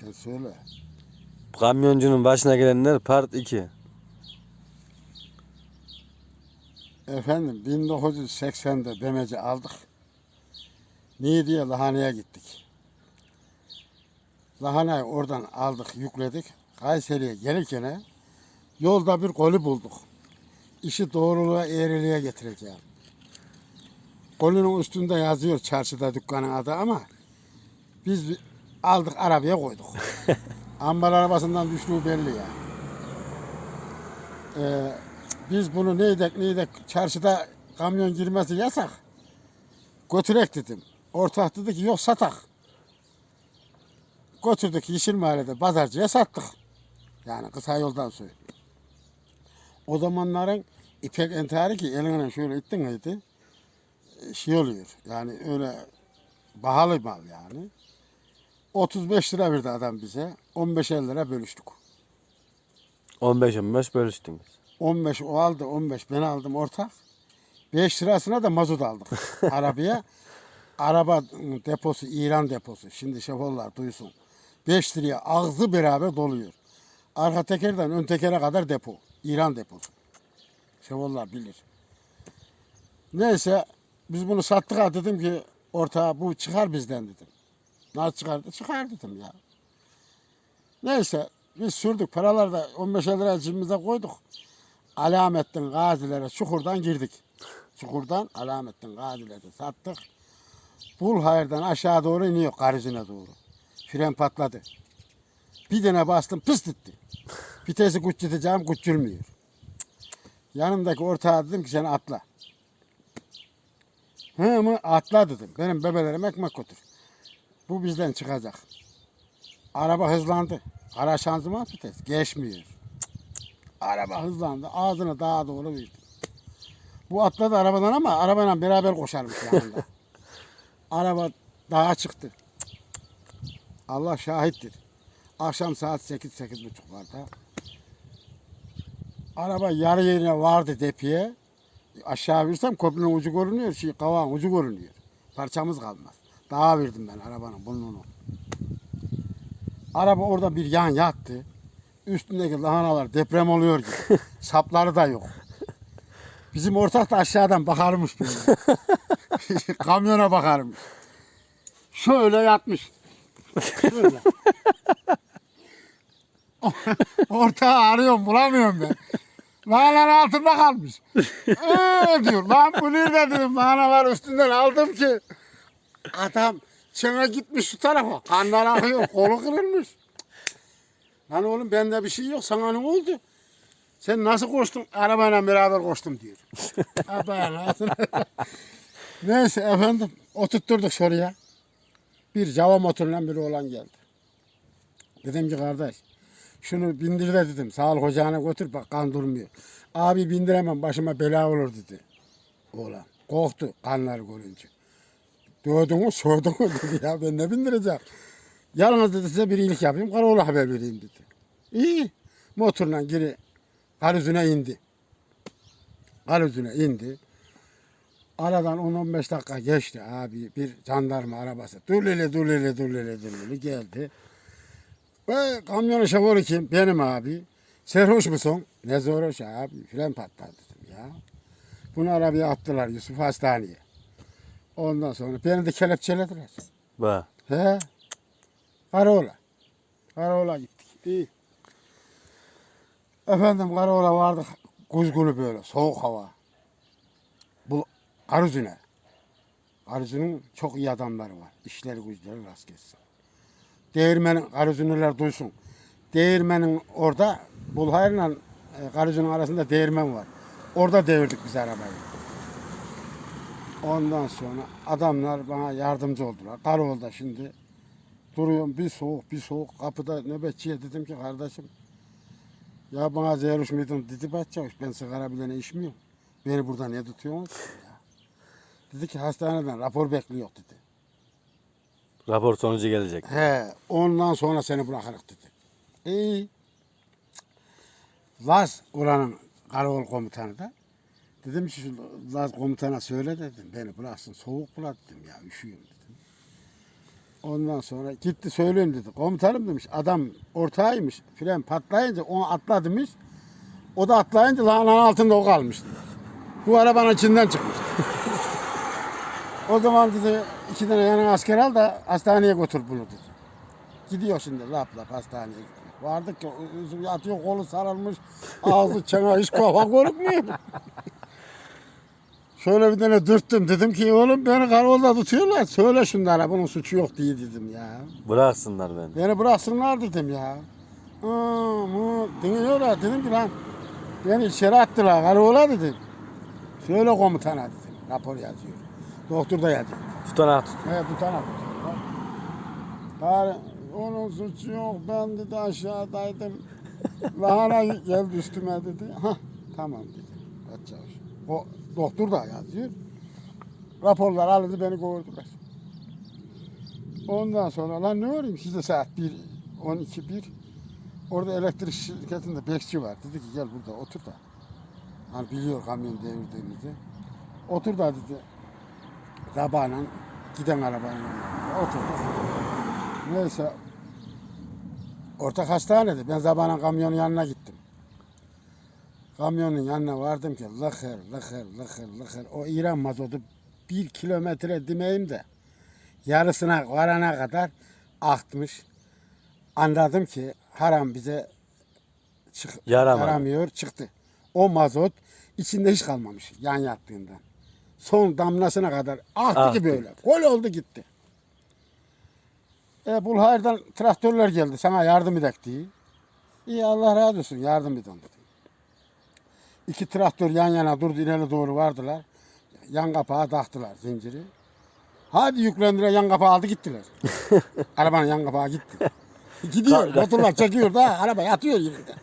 Sen söyle. Kamyoncunun başına gelenler part 2. Efendim 1980'de demeci aldık. Niye diye Lahana'ya gittik. Lahana'yı oradan aldık, yükledik. Kayseri'ye gelirken yolda bir golü bulduk. İşi doğruluğa, eğriliğe getireceğim. Golünün üstünde yazıyor çarşıda dükkanın adı ama biz aldık arabaya koyduk. Ambar arabasından düştüğü belli ya. Ee, biz bunu neydek neydek çarşıda kamyon girmesi yasak. Götürek dedim. Ortak dedi ki yok satak. Götürdük Yeşil Mahalle'de pazarcıya sattık. Yani kısa yoldan söylüyorum. O zamanların ipek entari ki eline şöyle ittin miydi e, şey oluyor. Yani öyle pahalı mal yani. 35 lira verdi adam bize. 15-50 lira bölüştük. 15-15 bölüştünüz. 15 o aldı 15 ben aldım ortak. 5 lirasına da mazot aldık arabaya. Araba deposu İran deposu. Şimdi şoförler duysun. 5 liraya ağzı beraber doluyor. Arka tekerden ön tekere kadar depo. İran deposu. Şoförler bilir. Neyse biz bunu sattık ha dedim ki ortağa bu çıkar bizden dedim. Nasıl çıkardı? Çıkar dedim ya. Neyse biz sürdük. Paraları da 15 lira cebimize koyduk. Alamettin gazilere çukurdan girdik. Çukurdan Alamettin gazilere sattık. Bulhayır'dan aşağı doğru iniyor Karıcı'na doğru. Fren patladı. Bir tane bastım pıst etti. Vitesi küçülteceğim küçülmüyor. Yanımdaki ortağa dedim ki sen atla. Hı mı atla dedim. Benim bebelerim ekmek götür. Bu bizden çıkacak. Araba hızlandı. Kara şanzıman vites geçmiyor. Araba hızlandı. Ağzını dağa doğru verdi. Bu atladı arabadan ama arabayla beraber koşarmış yanında. Araba dağa çıktı. Allah şahittir. Akşam saat 8 sekiz buçuklarda. Araba yarı yerine vardı depiye. Aşağı versem köprünün ucu görünüyor. Şey, kavağın ucu görünüyor. Parçamız kalmaz. Dağa verdim ben arabanın burnunu. Araba orada bir yan yattı. Üstündeki lahanalar deprem oluyor gibi. Sapları da yok. Bizim ortak da aşağıdan bakarmış böyle. Kamyona bakarmış. Şöyle yatmış. Şöyle. Ortağı arıyorum bulamıyorum ben. Lahananın altında kalmış. Ee diyor lan bu nerede dedim lahanalar üstünden aldım ki. Adam çene gitmiş şu tarafa. Kanlar akıyor kolu kırılmış. Lan oğlum bende bir şey yok sana ne oldu? Sen nasıl koştun? Arabayla beraber koştum diyor. Abi Neyse efendim oturtturduk şuraya. Bir Java motorla bir oğlan geldi. Dedim ki kardeş şunu bindir de dedim. Sağlık ocağına götür bak kan durmuyor. Abi bindiremem başıma bela olur dedi. Oğlan korktu kanları görünce. Dövdün mü sordun mu dedi ya ben ne bindireceğim. Yalnız dedi size bir iyilik yapayım karaola haber vereyim dedi. İyi. Motorla geri karüzüne indi. Karüzüne indi. Aradan 10-15 dakika geçti abi bir jandarma arabası. Dur lele dur lele dur lele dur lele geldi. Ve kamyonun şoförü kim? Benim abi. Serhoş musun? Ne sarhoş abi? Fren patladı ya. Bunu arabaya attılar Yusuf Hastaneye. Ondan sonra beni de kelepçelediler. Bak. He. Karaoğla. Karaoğla gittik. İyi. Efendim Karaoğla vardık. Kuzgulu böyle soğuk hava. Bu Karıcıne. Karıcı'nın çok iyi adamları var. İşleri güçleri rast gelsin. Değirmenin Karıcıneler duysun. Değirmenin orada Bulhayır'la e, Karıcı'nın arasında değirmen var. Orada devirdik biz arabayı. Ondan sonra adamlar bana yardımcı oldular. Karaoğlu'da şimdi duruyorum bir soğuk bir soğuk kapıda nöbetçiye dedim ki kardeşim ya bana zehruş muydun dedi bahçavuş ben sigara bile içmiyorum. Beni burada ne tutuyorsunuz? Dedi ki hastaneden rapor bekliyor dedi. Rapor sonucu gelecek. He ondan sonra seni bırakırız dedi. İyi. Laz oranın karavol komutanı da dedim şu komutana söyle dedim beni bıraksın soğuk bırak dedim ya üşüyorum dedim. Ondan sonra gitti söyleyeyim dedi. Komutanım demiş adam ortağıymış. Fren patlayınca onu atladımış. O da atlayınca lahananın altında o kalmış. dedi. Bu arabanın içinden çıkmış. o zaman dedi iki tane yanına asker al da hastaneye götür bunu dedi. Gidiyor şimdi lap lap hastaneye gidiyor. Vardık ki yatıyor kolu sarılmış. Ağzı çene hiç kafa görükmüyor. Şöyle bir tane dürttüm dedim ki oğlum beni karakolda tutuyorlar. Söyle şunlara bunun suçu yok diye dedim ya. Bıraksınlar beni. Beni bıraksınlar dedim ya. Hı, hı, dinliyorlar dedim ki lan beni içeri attılar karakola dedim. Söyle komutana dedim. Rapor yazıyor. Doktor da yazıyor. Tutanak tut. Evet taraf. Bari onun suçu yok. Ben dedi aşağıdaydım. Lahana geldi üstüme dedi. Hah tamam dedi. Kaç çavuş. O doktor da yazıyor. Raporlar alındı beni kovurdular. Ondan sonra lan ne olayım size saat 1, 12, 1. Orada elektrik şirketinde bekçi var. Dedi ki gel burada otur da. Hani biliyor kamyon devirdiğimizi. Otur da dedi. Sabahla giden arabanın yanına oturduk. Neyse ortak hastanede ben sabahla kamyonun yanına gittim. Kamyonun yanına vardım ki lıkır lıkır lıkır lıkır o İran mazotu bir kilometre demeyim de yarısına varana kadar aktmış. Anladım ki haram bize çık Yaramadı. yaramıyor çıktı. O mazot içinde hiç kalmamış yan yattığından. Son damlasına kadar aktı Aktı. ki böyle. Gol oldu gitti. E, Bulhar'dan traktörler geldi sana yardım edek diye. İyi Allah razı olsun yardım edin dedim. İki traktör yan yana durdu ileri doğru vardılar. Yan kapağı taktılar zinciri. Hadi yüklendiler yan kapağı aldı gittiler. Arabanın yan kapağı gitti. Gidiyor motorlar çekiyor da araba yatıyor yerinde.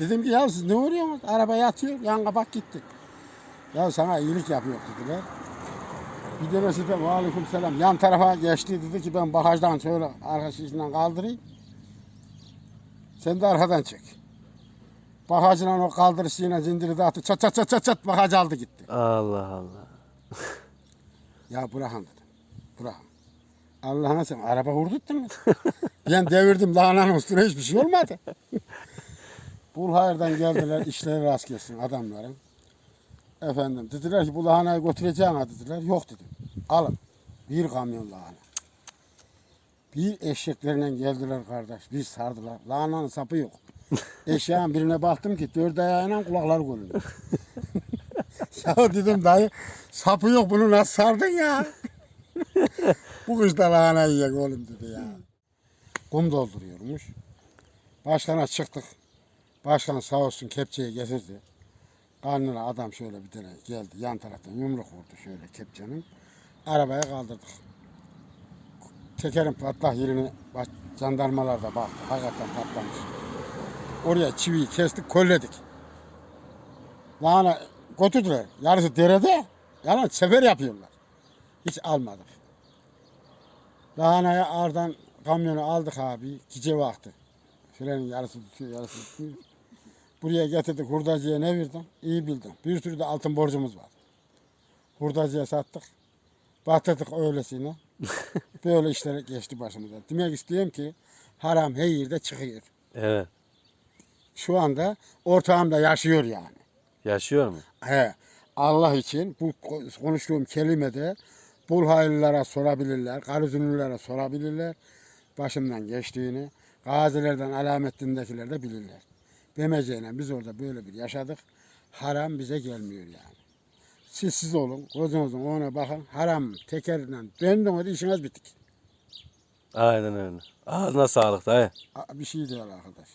Dedim ki ya siz ne vuruyorsunuz? Araba yatıyor yan kapak gitti. Ya sana iyilik yapıyor dediler. Bir tanesi de aleyküm selam yan tarafa geçti dedi ki ben bagajdan şöyle arka şişinden kaldırayım. Sen de arkadan çek. Bagajla o kaldırışıyla zinciri de attı. Çat çat çat çat çat bagaj aldı gitti. Allah Allah. Ya bırakın dedim. Bırakın. Allah'ına sen araba vurduttun mu? ben devirdim lahananın üstüne hiçbir şey olmadı. Bulhayır'dan geldiler işleri rast gelsin adamların. Efendim dediler ki bu lahanayı götüreceğim dediler. Yok dedim. Alın. Bir kamyon lahana. Bir eşeklerine geldiler kardeş. Bir sardılar. Lahananın sapı yok. Eşeğin birine baktım ki dört ayağıyla kulakları görünüyor. ya dedim dayı sapı yok bunu nasıl sardın ya? Bu kışta lahana yiyecek oğlum dedi ya. Kum dolduruyormuş. Başkana çıktık. Başkan sağ olsun kepçeyi getirdi. Karnına adam şöyle bir tane geldi yan taraftan yumruk vurdu şöyle kepçenin. Arabaya kaldırdık. Tekerin patlak yerini jandarmalar da baktı. Hakikaten patlamış. Oraya çiviyi kestik, kolledik. Lahana götürdüler. Yarısı derede. Yani sefer yapıyorlar. Hiç almadık. Lahanayı ağırdan kamyonu aldık abi. Gece vakti. Frenin yarısı tutuyor, yarısı tutuyor. Buraya getirdik hurdacıya ne verdim? İyi bildim. Bir sürü de altın borcumuz var. Hurdacıya sattık. Batırdık öylesine. Böyle işler geçti başımıza. Demek istiyorum ki haram her yerde çıkıyor. Evet. Şu anda ortağımda yaşıyor yani. Yaşıyor mu? He, Allah için bu ko- konuştuğum kelimede Bulhaylılara sorabilirler, Karuzunlulara sorabilirler. Başımdan geçtiğini, gazilerden, alamettindekiler de bilirler. Demeyeceğine biz orada böyle bir yaşadık. Haram bize gelmiyor yani. Siz siz olun, gözünüzün ona bakın. Haram tekerinden döndün de işiniz bitik. Aynen öyle. Ağzına sağlık dayı. Bir şey değil arkadaş.